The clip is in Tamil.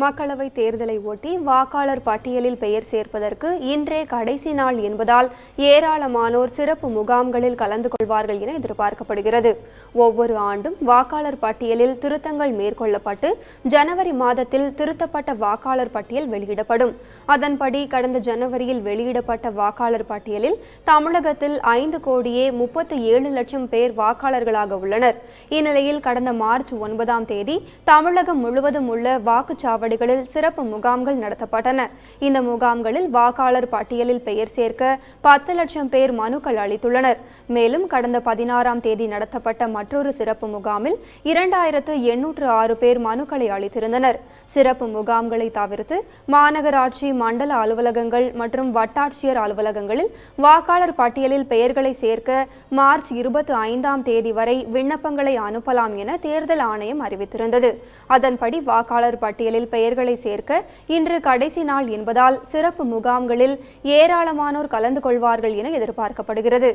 மக்களவை தேர்தலை ஒட்டி வாக்காளர் பட்டியலில் பெயர் சேர்ப்பதற்கு இன்றே கடைசி நாள் என்பதால் ஏராளமானோர் சிறப்பு முகாம்களில் கலந்து கொள்வார்கள் என எதிர்பார்க்கப்படுகிறது. ஒவ்வொரு ஆண்டும் வாக்காளர் பட்டியலில் திருத்தங்கள் மேற்கொள்ளப்பட்டு ஜனவரி மாதத்தில் திருத்தப்பட்ட வாக்காளர் பட்டியல் வெளியிடப்படும். அதன்படி கடந்த ஜனவரியில் வெளியிடப்பட்ட வாக்காளர் பட்டியலில் தமிழகத்தில் ஐந்து கோடியே முப்பத்தி ஏழு லட்சம் பேர் வாக்காளர்களாக உள்ளனர். இந்நிலையில் கடந்த மார்ச் ஒன்பதாம் தேதி தமிழகம் முழுவதும் உள்ள வாக்குச்சாவடி வாக்குச்சாவடிகளில் சிறப்பு முகாம்கள் நடத்தப்பட்டன. இந்த முகாம்களில் வாக்காளர் பட்டியலில் பெயர் சேர்க்க பத்து லட்சம் பேர் மனுக்கள் அளித்துள்ளனர். மேலும் கடந்த பதினாறாம் தேதி நடத்தப்பட்ட மற்றொரு சிறப்பு முகாமில் இரண்டாயிரத்து எண்ணூற்று ஆறு பேர் மனுக்களை அளித்திருந்தனர். சிறப்பு முகாம்களை தவிர்த்து மாநகராட்சி மண்டல அலுவலகங்கள் மற்றும் வட்டாட்சியர் அலுவலகங்களில் வாக்காளர் பட்டியலில் பெயர்களை சேர்க்க மார்ச் இருபத்தி ஐந்தாம் தேதி வரை விண்ணப்பங்களை அனுப்பலாம் என தேர்தல் ஆணையம் அறிவித்திருந்தது. அதன்படி வாக்காளர் பட்டியலில் பெயர்களை சேர்க்க இன்று கடைசி நாள் என்பதால் சிறப்பு முகாம்களில் ஏராளமானோர் கலந்து கொள்வார்கள் என எதிர்பார்க்கப்படுகிறது.